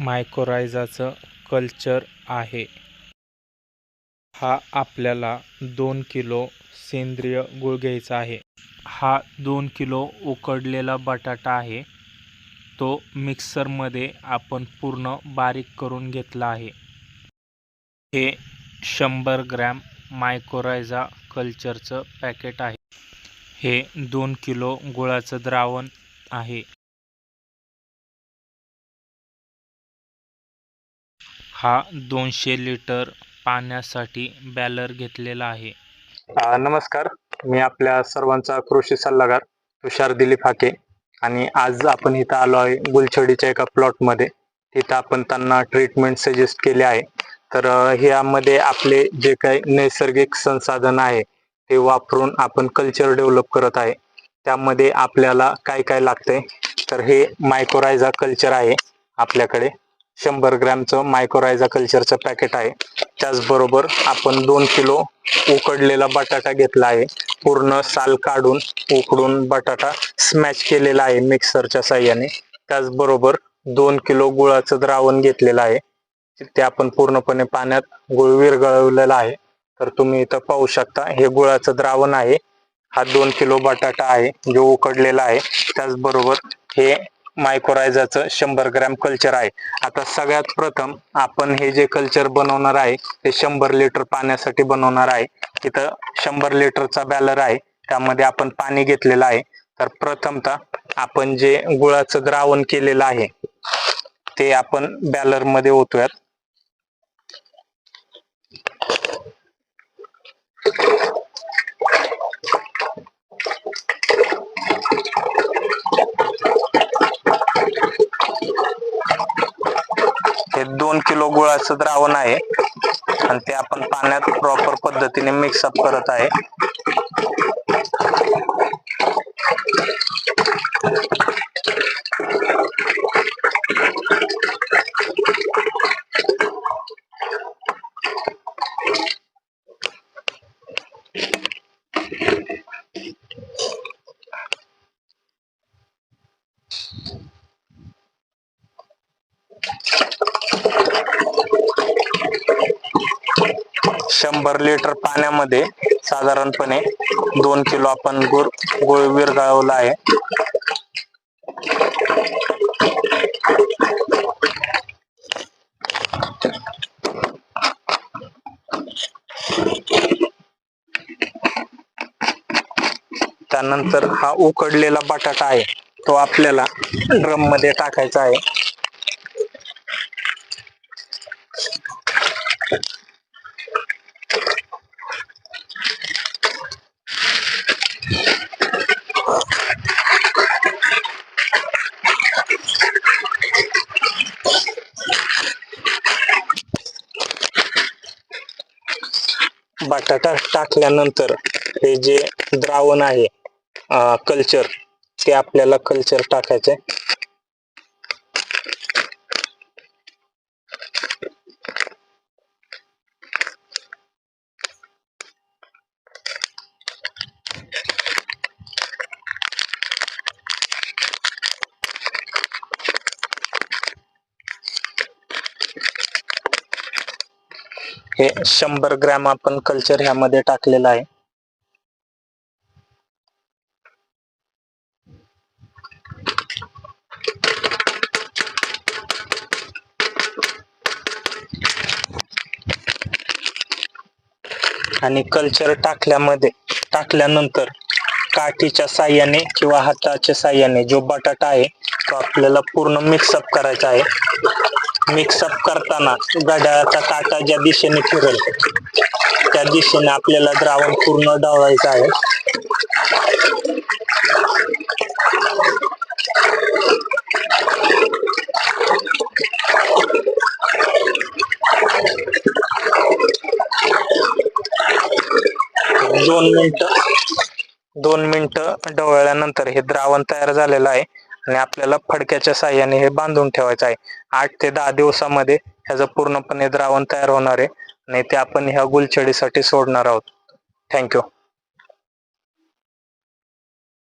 मायकोरायझाचं culture आहे. हा आपल्याला दोन किलो सेंद्रिय गुळ घ्यायचा आहे. हा दोन किलो उकडलेला बटाटा आहे. तो मिक्सरमध्ये आपण पूर्ण बारीक करून घेतला आहे. हे शंभर ग्रॅम मायकोरायझा कल्चरचं पॅकेट आहे. हे दोन किलो गुळाचं द्रावण आहे. हा दोनशे लिटर पाण्यासाठी बॅलर घेतलेला आहे. नमस्कार. मी आपल्या सर्वांचा कृषी सल्लागार तुषार दिलीप हाके आणि आज आपण इथं आलो आहे गुलछडीच्या एका प्लॉटमध्ये तिथं आपण त्यांना ट्रीटमेंट सजेस्ट केले आहे. तर ह्यामध्ये आपले जे काही नैसर्गिक संसाधन आहे ते वापरून आपण कल्चर डेव्हलप करत आहे. त्यामध्ये आपल्याला काय काय लागतंय? तर हे मायक्रोरायझा कल्चर आहे आपल्याकडे. शंभर ग्रॅमचं मायक्रोरायझा कल्चरचं पॅकेट आहे. त्याचबरोबर आपण दोन किलो उकडलेला बटाटा घेतला आहे. पूर्ण साल काढून उकडून बटाटा स्मॅश केलेला आहे मिक्सरच्या साह्याने. त्याचबरोबर दोन किलो गुळाचं द्रावण घेतलेलं आहे. ते आपण पूर्णपणे पाण्यात गुळ विरघळवलेला आहे. तर तुम्ही इथं पाहू शकता हे गुळाचं द्रावण आहे. हा दोन किलो बटाटा आहे जो उकडलेला आहे. त्याचबरोबर हे मायक्रोरायझाचं शंभर ग्रॅम कल्चर आहे. आता सगळ्यात प्रथम आपण हे जे कल्चर बनवणार आहे ते शंभर लिटर पाण्यासाठी बनवणार आहे. इथं शंभर लिटरचा बॅलर आहे. त्यामध्ये आपण पाणी घेतलेलं आहे. तर प्रथमतः आपण जे गुळाचं द्रावण केलेलं आहे ते आपण बॅलरमध्ये ओतूयात. हे दोन किलो गुळाचं द्रावण आहे. आणि ते आपण पाण्यात प्रॉपर पद्धतीने मिक्सअप करत आहे. शंभर लिटर पाण्यामध्ये साधारणपणे दोन किलो आपण गुळ गुळ विरघळवला आहे. त्यानंतर हा उकडलेला बटाटा आहे तो आपल्याला ड्रममध्ये टाकायचा आहे. बटाटा टाकल्यानंतर हे जे द्रावण आहे कल्चर ते आपल्याला कल्चर टाकायचे हे शंभर ग्रॅम आपण कल्चर ह्यामध्ये टाकलेलं आहे. आणि कल्चर टाकल्यामध्ये टाकल्यानंतर काठीच्या साह्याने किंवा हाताच्या साह्याने जो बटाटा आहे तो आपल्याला पूर्ण मिक्सअप करायचा आहे. मिक्सअप करताना घड्याळाचा काटा ज्या दिशेने फिरेल त्या दिशेने आपल्याला द्रावण पूर्ण ढवळायचं आहे. दोन मिनिट दोन मिनिट ढवळल्यानंतर हे द्रावण तयार झालेलं आहे. आणि आपल्याला फडक्याच्या साह्याने हे बांधून ठेवायचं आहे. आठ ते दहा दिवसामध्ये ह्याचं पूर्णपणे द्रावण तयार होणार आहे. आणि ते आपण ह्या गुलछडीसाठी सोडणार आहोत. थँक्यू